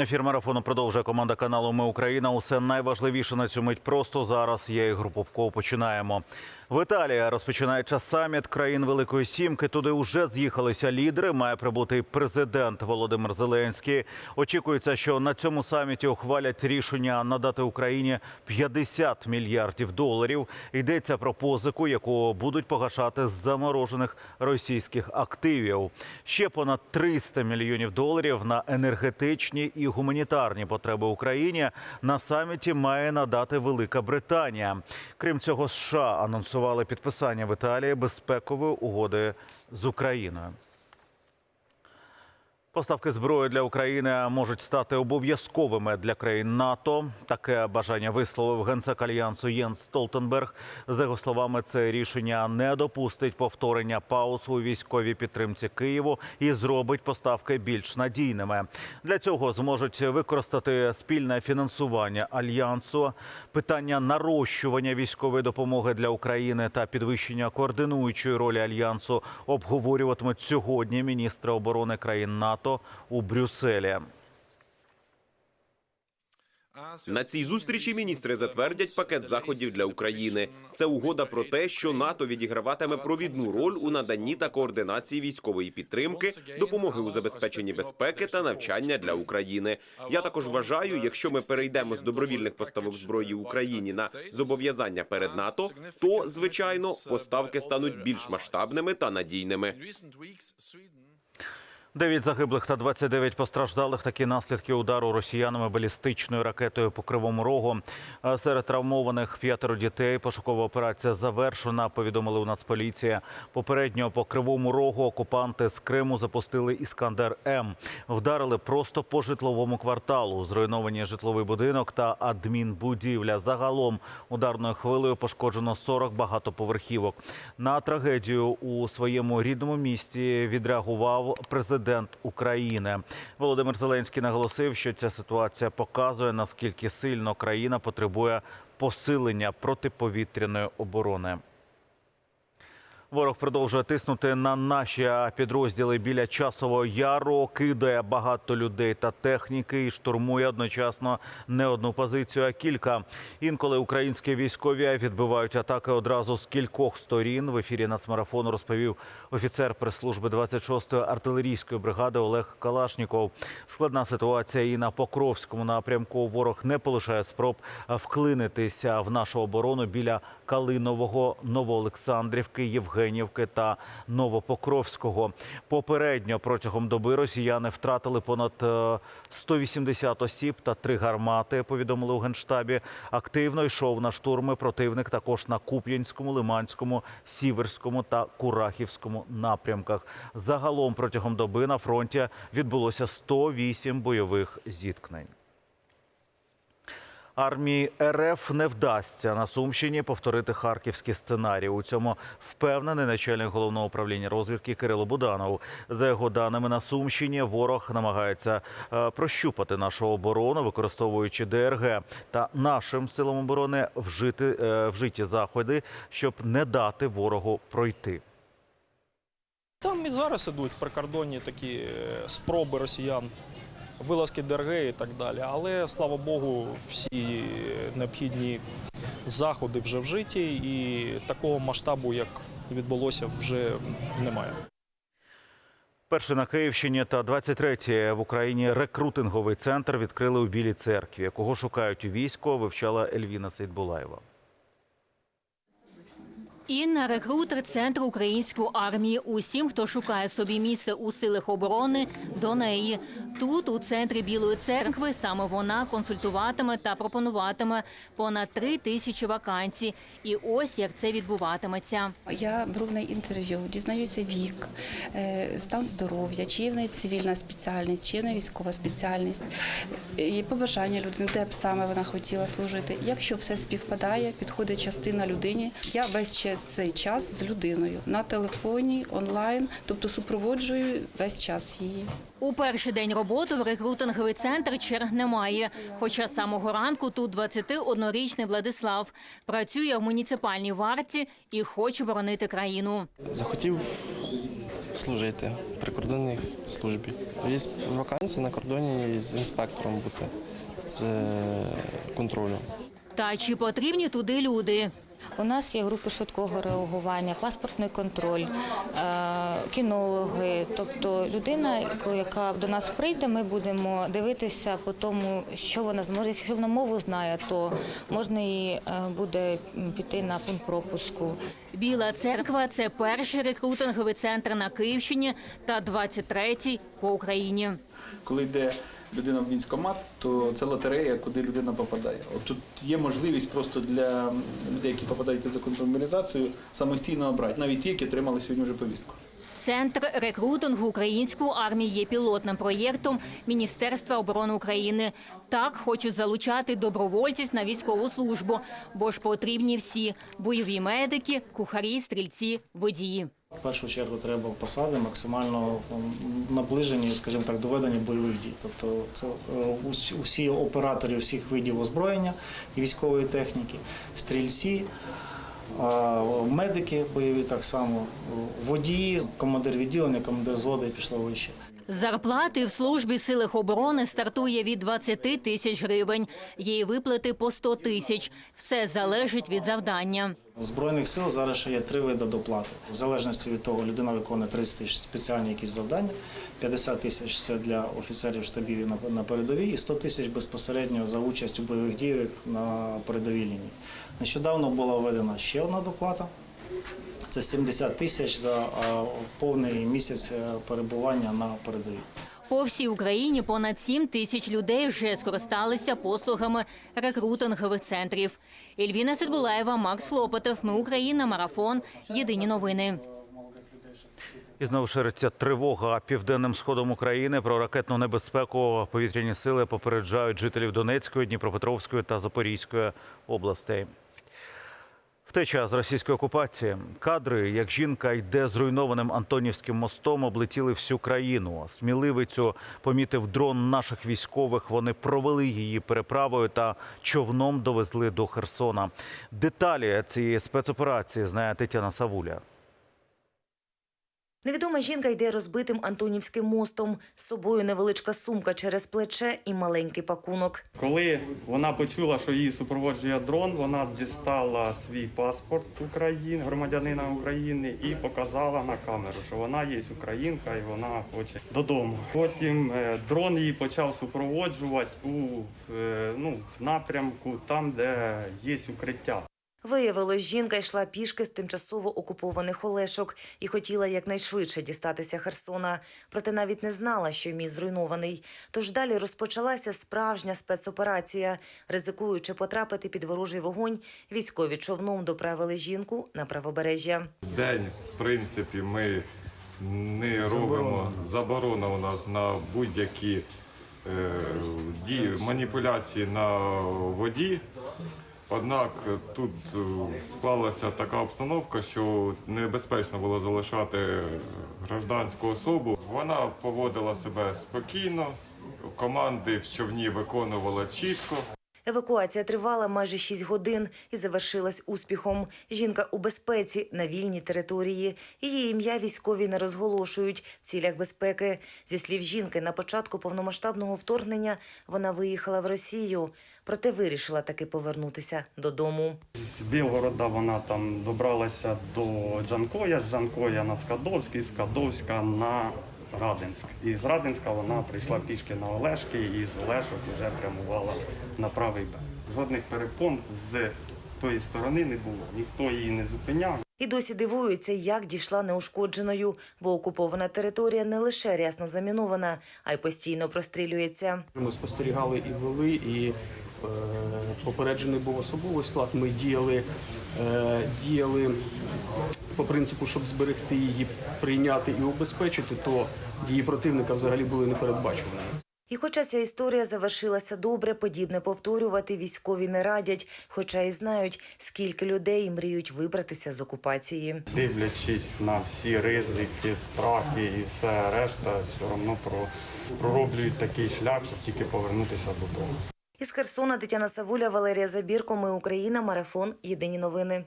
Ефір марафону продовжує команда каналу Ми Україна. Усе найважливіше на цю мить просто зараз. Я і Попков. Починаємо. В Італії розпочинається саміт країн Великої Сімки. Туди вже з'їхалися лідери. Має прибути президент Володимир Зеленський. Очікується, що на цьому саміті ухвалять рішення надати Україні 50 мільярдів доларів. Йдеться про позику, яку будуть погашати з заморожених російських активів. Ще понад 300 мільйонів доларів на енергетичні і гуманітарні потреби Україні на саміті має надати Велика Британія. Крім цього, США анонсували підписання в Італії безпекової угоди з Україною. Поставки зброї для України можуть стати обов'язковими для країн НАТО. Таке бажання висловив генсек альянсу Єнс Столтенберг. За його словами, це рішення не допустить повторення пауз у військовій підтримці Києву і зробить поставки більш надійними. Для цього зможуть використати спільне фінансування альянсу, питання нарощування військової допомоги для України та підвищення координуючої ролі альянсу обговорюватимуть сьогодні міністри оборони країн НАТО у Брюсселі. На цій зустрічі міністри затвердять пакет заходів для України. Це угода про те, що НАТО відіграватиме провідну роль у наданні та координації військової підтримки, допомоги у забезпеченні безпеки та навчання для України. Я також вважаю, якщо ми перейдемо з добровільних поставок зброї Україні на зобов'язання перед НАТО, то звичайно поставки стануть більш масштабними та надійними. Дев'ять загиблих та 29 постраждалих. Такі наслідки удару росіянами балістичною ракетою по кривому рогу. Серед травмованих п'ятеро дітей. Пошукова операція завершена. Повідомили у Нацполіції. Попередньо по кривому рогу окупанти з Криму запустили іскандер М. Вдарили просто по житловому кварталу. Зруйновані житловий будинок та адмінбудівля. Загалом ударною хвилею пошкоджено 40 багатоповерхівок. На трагедію у своєму рідному місті відреагував президент України. Володимир Зеленський наголосив, що ця ситуація показує наскільки сильно країна потребує посилення протиповітряної оборони. Ворог продовжує тиснути на наші підрозділи біля часового яру, кидає багато людей та техніки і штурмує одночасно не одну позицію, а кілька. Інколи українські військові відбивають атаки одразу з кількох сторін. В ефірі нацмарафону розповів офіцер прес-служби 26-ї артилерійської бригади Олег Калашніков. Складна ситуація і на Покровському напрямку. Ворог не полишає спроб вклинитися в нашу оборону біля Калинового, Новоолександрівки, Євгенівки та Новопокровського. Попередньо протягом доби росіяни втратили понад е, 180 осіб та три гармати. Повідомили у генштабі. Активно йшов на штурми противник також на Куп'янському, Лиманському, Сіверському та Курахівському напрямках. Загалом протягом доби на фронті відбулося 108 бойових зіткнень. Армії РФ не вдасться на Сумщині повторити харківський сценарій. У цьому впевнений начальник головного управління розвідки Кирило Буданов. За його даними на Сумщині, ворог намагається е, прощупати нашу оборону, використовуючи ДРГ та нашим силам оборони вжити е, вжиті заходи, щоб не дати ворогу пройти. Там і зараз ідуть прикордонні такі е, спроби росіян, вилазки ДРГ і так далі. Але слава Богу, всі необхідні заходи вже вжиті, і такого масштабу, як відбулося, вже немає. Перший на Київщині та 23-й в Україні рекрутинговий центр відкрили у Білій церкві. Кого шукають у військо, вивчала Ельвіна Сейдбулаєва. Інна рекрутер центру української армії. Усім, хто шукає собі місце у силах оборони, до неї. Тут, у центрі Білої церкви, саме вона консультуватиме та пропонуватиме понад три тисячі вакансій. І ось як це відбуватиметься. Я беру в інтерв'ю, дізнаюся вік, е, стан здоров'я, чи є в неї цивільна спеціальність, чи є в неї військова спеціальність, е, і побажання людини, де б саме вона хотіла служити. Якщо все співпадає, підходить частина людині. Я весь ще цей час з людиною на телефоні, онлайн, тобто супроводжую весь час її. У перший день роботи в рекрутинговий центр черг немає. Хоча з самого ранку тут 21-річний Владислав працює в муніципальній варті і хоче боронити країну. Захотів служити. прикордонній службі. Є вакансія на кордоні з інспектором бути з е, контролю. Та чи потрібні туди люди? У нас є групи швидкого реагування, паспортний контроль, е, кінологи. Тобто людина, яка до нас прийде, ми будемо дивитися по тому, що вона зможе. Якщо вона мову знає, то можна їй е, буде піти на пункт пропуску. Біла церква це перший рекрутинговий центр на Київщині та 23-й по Україні. коли йде людина в військкомат, то це лотерея, куди людина попадає. От тут є можливість просто для людей, які попадають під закон мобілізацію, самостійно обрати, навіть ті, які отримали сьогодні вже повістку. Центр рекрутингу української армії є пілотним проєктом Міністерства оборони України. Так хочуть залучати добровольців на військову службу, бо ж потрібні всі бойові медики, кухарі, стрільці, водії. В першу чергу треба посади максимально наближені, скажімо так, до ведення бойових дій. Тобто це е, усі- усі оператори всіх видів озброєння і військової техніки, стрільці, медики бойові так само, водії, командир відділення, командир зводу і пішло вище. Зарплати в службі силах оборони стартує від 20 тисяч гривень. Й виплати по 100 тисяч. Все залежить від завдання. В Збройних сил зараз ще є три види доплати. В залежності від того, людина виконує 30 тисяч спеціальні якісь завдання, 50 тисяч це для офіцерів штабів на передовій, і 100 тисяч безпосередньо за участь у бойових діях на передовій лінії. Нещодавно була введена ще одна доплата. Це 70 тисяч за повний місяць е, перебування на передовій. По всій Україні понад 7 тисяч людей вже скористалися послугами рекрутингових центрів. Ельвіна Сидбулаєва, Макс Хлопотов. Ми Україна. Марафон. Єдині новини. І знову шириться тривога південним сходом України про ракетну небезпеку. Повітряні сили попереджають жителів Донецької, Дніпропетровської та Запорізької областей. Втеча з російської окупації. Кадри, як жінка йде зруйнованим Антонівським мостом, облетіли всю країну. Сміливицю помітив дрон наших військових. Вони провели її переправою та човном довезли до Херсона. Деталі цієї спецоперації знає Тетяна Савуля. Невідома жінка йде розбитим Антонівським мостом. З собою невеличка сумка через плече і маленький пакунок. Коли вона почула, що її супроводжує дрон, вона дістала свій паспорт України, громадянина України, і показала на камеру, що вона є українка і вона хоче додому. Потім е, дрон її почав супроводжувати у е, ну, в напрямку там, де є укриття. Виявилось, жінка йшла пішки з тимчасово окупованих Олешок і хотіла якнайшвидше дістатися Херсона. Проте навіть не знала, що міст зруйнований. Тож далі розпочалася справжня спецоперація. Ризикуючи потрапити під ворожий вогонь, військові човном доправили жінку на правобережжя. день, в принципі, ми не робимо заборона у нас на будь-які е, дії, маніпуляції на воді. Однак тут е, склалася така обстановка, що небезпечно було залишати гражданську особу. Вона поводила себе спокійно, команди в човні виконувала чітко. Евакуація тривала майже 6 годин і завершилась успіхом. Жінка у безпеці на вільній території. Її ім'я військові не розголошують в цілях безпеки. Зі слів жінки, на початку повномасштабного вторгнення вона виїхала в Росію, проте вирішила таки повернутися додому. З Білгорода вона там добралася до Джанкоя, з Джанкоя на Скадовський, Скадовська на Радинськ. І з Радинська вона прийшла пішки на Олешки і з Олешок вже прямувала на правий берег. Жодних перепон з тої сторони не було, ніхто її не зупиняв. І досі дивуються, як дійшла неушкодженою, бо окупована територія не лише рясно замінована, а й постійно прострілюється. Ми спостерігали і вели, і е, попереджений був особовий склад. Ми діяли, е, діяли по принципу, щоб зберегти її, прийняти і убезпечити, то дії противника взагалі були непередбачуваними. І хоча ця історія завершилася добре, подібне повторювати військові не радять, хоча і знають, скільки людей мріють вибратися з окупації. Дивлячись на всі ризики, страхи і все решта, все одно про, пророблюють такий шлях, щоб тільки повернутися додому. Із Херсона Тетяна Савуля, Валерія Забірко. Ми Україна. Марафон. Єдині новини.